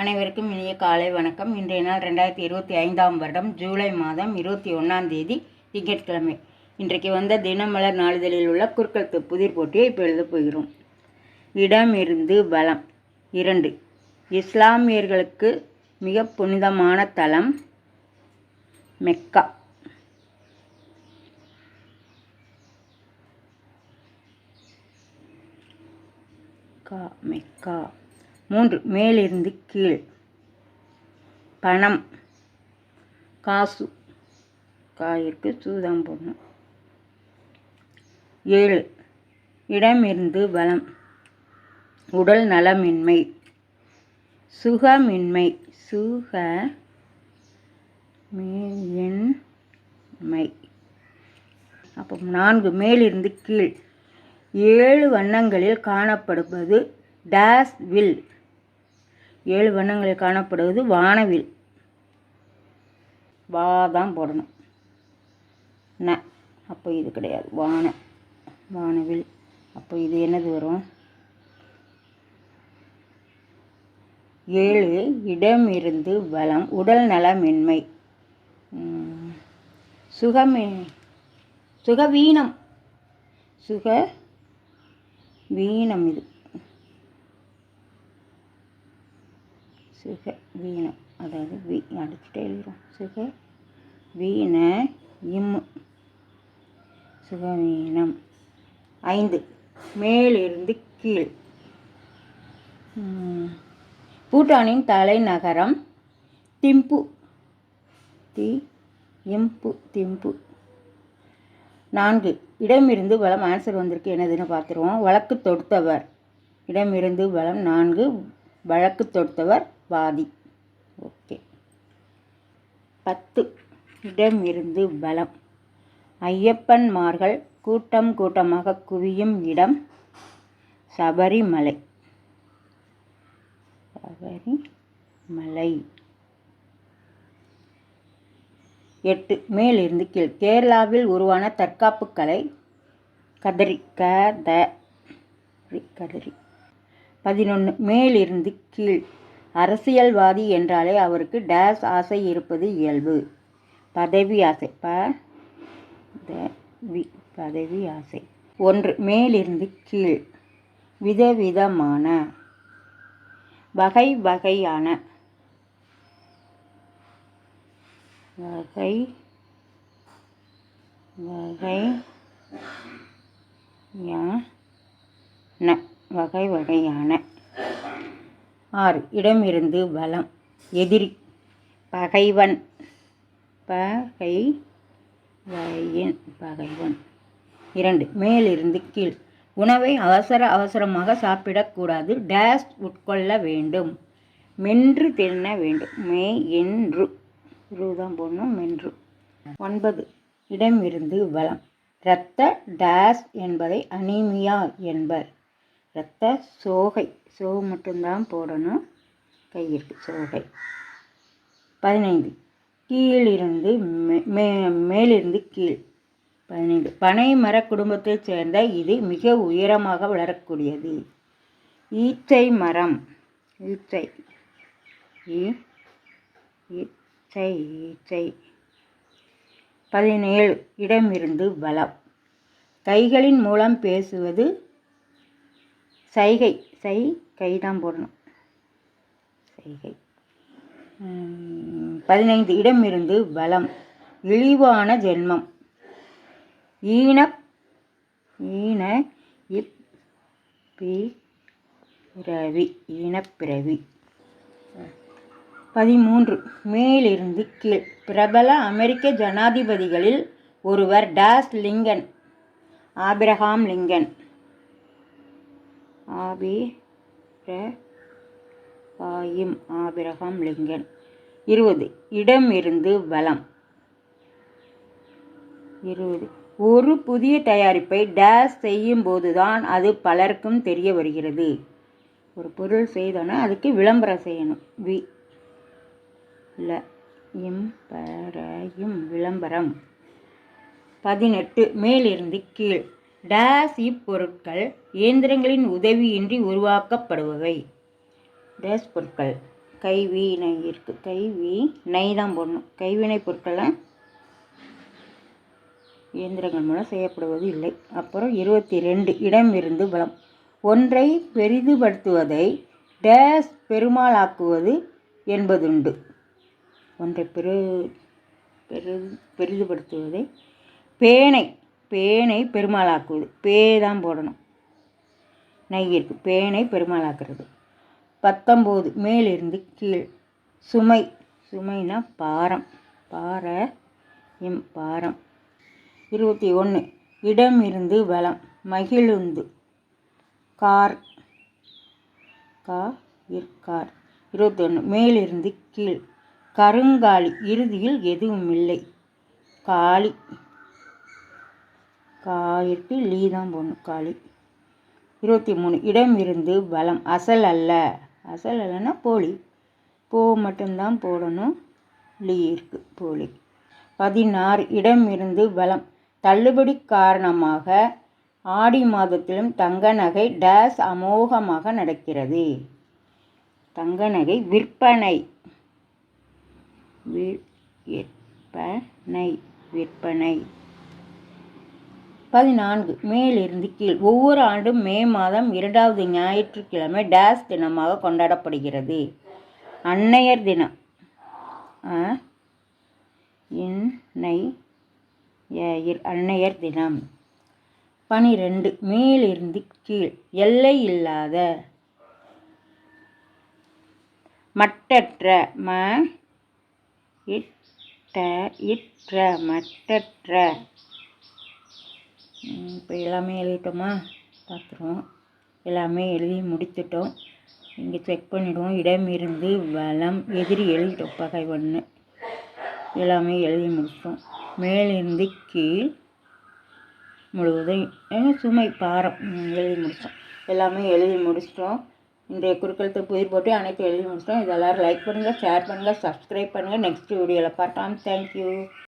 அனைவருக்கும் இனிய காலை வணக்கம். இன்றைய நாள் ரெண்டாயிரத்தி இருபத்தி ஐந்தாம் வருடம் ஜூலை மாதம் இருபத்தி ஒன்றாம் தேதி திங்கட்கிழமை. இன்றைக்கு வந்த தினமலர் நாளிதழில் உள்ள குறுக்கழுத்து புதிர் போட்டியை இப்போ எழுதப் போகிறோம். இடமிருந்து பலம் இரண்டு இஸ்லாமியர்களுக்கு மிக புனிதமான தலம் மெக்கா. கா மெக்கா. மூன்று. மேலிருந்து கீழ். பணம். காசு. காயிற்கு சூதம் போடணும் ஏழு. இடமிருந்து பலம் உடல் நலமின்மை. சுகமின்மை. சுக மை அப்போ நான்கு. மேலிருந்து கீழ். ஏழு வண்ணங்களில் காணப்படுவது. டேஸ் வில். ஏழு வண்ணங்களில் காணப்படுவது வானவில். வா தான் போடணும். ந அப்போ இது கிடையாது. வான வானவில். அப்போ இது என்னது வரும்? ஏழு இடமிருந்து வளம் உடல் நலமின்மை. உம், சுகமே சுகவீனம். சுக வீணம் இது. சுக வீணம் அதாவது வீ அடிச்சுட்டே எழுதுகிறோம் சுக வீண இம். சுகவீனம் ஐந்து. மேலிருந்து கீழ். பூட்டானின் தலைநகரம் திம்பு. தி இம்பு திம்பு. நான்கு. இடமிருந்து பலம் ஆன்சர் வந்திருக்கு. என்னதுன்னு பார்த்துருவோம். வழக்கு தொடுத்தவர். இடமிருந்து வளம் நான்கு. வழக்கு தொடுத்தவர் வாதி ஓகே. பத்து. இடமிருந்து பலம். ஐயப்பன்மார்கள் கூட்டம் கூட்டமாக குவியும் இடம் சபரிமலை. சபரிமலை. எட்டு. மேலிருந்து கீழ். கேரளாவில் உருவான தற்காப்பு கலை கதறி க கதறி பதினொன்று மேலிருந்து கீழ். அரசியல்வாதி என்றாலே அவருக்கு டேஸ் ஆசை இருப்பது இயல்பு. பதவி ஆசை. ப வி பதவி ஆசை. ஒன்று மேலிருந்து கீழ். விதவிதமான. வகை வகையான. வகை வகை யான வகை வகையான. ஆறு. இடமிருந்து வலம். எதிரி. பகைவன். பகை வயின் பகைவன். இரண்டு. மேலிருந்து கீழ். உணவை அவசர அவசரமாக சாப்பிடக்கூடாது. டேஷ் உட்கொள்ள வேண்டும். மென்று தின்ன வேண்டும். மே என்று. தான் போடணும் மென்று. ஒன்பது. இடமிருந்து வளம் இரத்த டேஸ் என்பதை அனீமியா என்பர். இரத்த சோகை. சோகு மட்டும்தான் போடணும். கையிற்கு சோகை. பதினைந்து. கீழிருந்து மே- மே- மேலிருந்து கீழ். பதினைந்து. பனை மர குடும்பத்தைச் சேர்ந்த இது மிக உயரமாக வளரக்கூடியது. ஈச்சை மரம். ஈச்சை. ஈச்சை ஈச்சை. பதினேழு. இடமிருந்து பலம் கைகளின் மூலம் பேசுவது சைகை சை கை தான் போடணும். சைகை. பதினைந்து இடமிருந்து பலம் இழிவான ஜென்மம். ஈன ஈன இப் பி பிறவி ஈனப்பிறவி பதிமூன்று மேலிருந்து கீழ். பிரபல அமெரிக்க ஜனாதிபதிகளில் ஒருவர் டாஸ் லிங்கன் ஆபிரகாம் லிங்கன். ஆபி ஆயிம் ஆபிரகாம் லிங்கன். இருபது இடமிருந்து வளம் இருபது ஒரு புதிய தயாரிப்பை டேஸ் செய்யும் போதுதான் அது பலருக்கும் தெரிய வருகிறது. ஒரு பொருள் செய்தோன்னா அதுக்கு விளம்பரம் செய்யணும். வி. ல. இம். பரையும் விளம்பரம். பதினெட்டு மேலிருந்து கீழ். டேஸ் இப்பொருட்கள் இயந்திரங்களின் உதவியின்றி உருவாக்கப்படுபவை. டேஸ் பொருட்கள். கைவி நை இருக்குது கைவி நெய் தான் போடணும். கைவினை பொருட்கள்லாம் இயந்திரங்கள் மூலம் செய்யப்படுவது இல்லை. அப்புறம் இருபத்தி ரெண்டு இடம் இருந்து பலம் ஒன்றை பெரிதுபடுத்துவதை டேஸ் பெருமாளாக்குவது என்பதுண்டு. ஒன்றை பெரு பெரு பெரிதுபடுத்துவதை பேனை பேனை பெருமாளாக்குவது. பே தான் போடணும். நெய் பேனை பெருமாளாக்குறது. பத்தொம்போது மேலிருந்து கீழ். சுமை. சுமைனா பாரம். பார எம் பாரம். இருபத்தி ஒன்று இடம் இருந்து வளம். மகிழுந்து. கார். கா இற்கார் இருபத்தி ஒன்று மேலிருந்து கீழ். கருங்காலி. இறுதியில் எதுவும் இல்லை காளி காயிற்கு லீ தான் போடணும் காளி. இருபத்தி மூணு இடம் இருந்து வளம் அசல் அல்ல. அசல் அல்லனா போலி. போ மட்டும்தான் போடணும் லீ இருக்கு போலி. பதினாறு இடம் இருந்து பலம் தள்ளுபடி காரணமாக ஆடி மாதத்திலும் தங்க நகை டேஸ் அமோகமாக நடக்கிறது. தங்க நகை விற்பனை. விற்பனை விற்பனை. பதினான்கு மேலிருந்து கீழ். ஒவ்வொரு ஆண்டும் மே மாதம் இரண்டாவது ஞாயிற்றுக்கிழமை டேஸ் தினமாக கொண்டாடப்படுகிறது. அன்னையர் தினம். இன்னை அன்னையர் தினம். பனிரெண்டு மேலிருந்து கீழ். எல்லை இல்லாத மட்டற்ற ம இட்ட இற்ற மட்டற்ற இப்போ எல்லாமே எழுதிட்டோமா? பார்த்துருவோம். எல்லாமே எழுதி முடித்துட்டோம். இங்கே செக் பண்ணிவிடுவோம் இடம் இருந்து வளம் எதிரி எழுதிட்டோம் பகை ஒன்று. எல்லாமே எழுதி முடிச்சிட்டோம் மேலிருந்து கீழ் முழுவதும் சுமை பாரம் எழுதி முடிச்சிட்டோம் எல்லாமே எழுதி முடிச்சிட்டோம். இன்றைய குறுக்கெழுத்து புதிர் போட்டு அனைத்து எழுதி முடிச்சிட்டோம். இது எல்லோரும் லைக் பண்ணுங்கள் ஷேர் பண்ணுங்கள் சப்ஸ்கிரைப் பண்ணுங்கள் நெக்ஸ்ட் வீடியோவில் பார்க்கலாம். தேங்க்யூ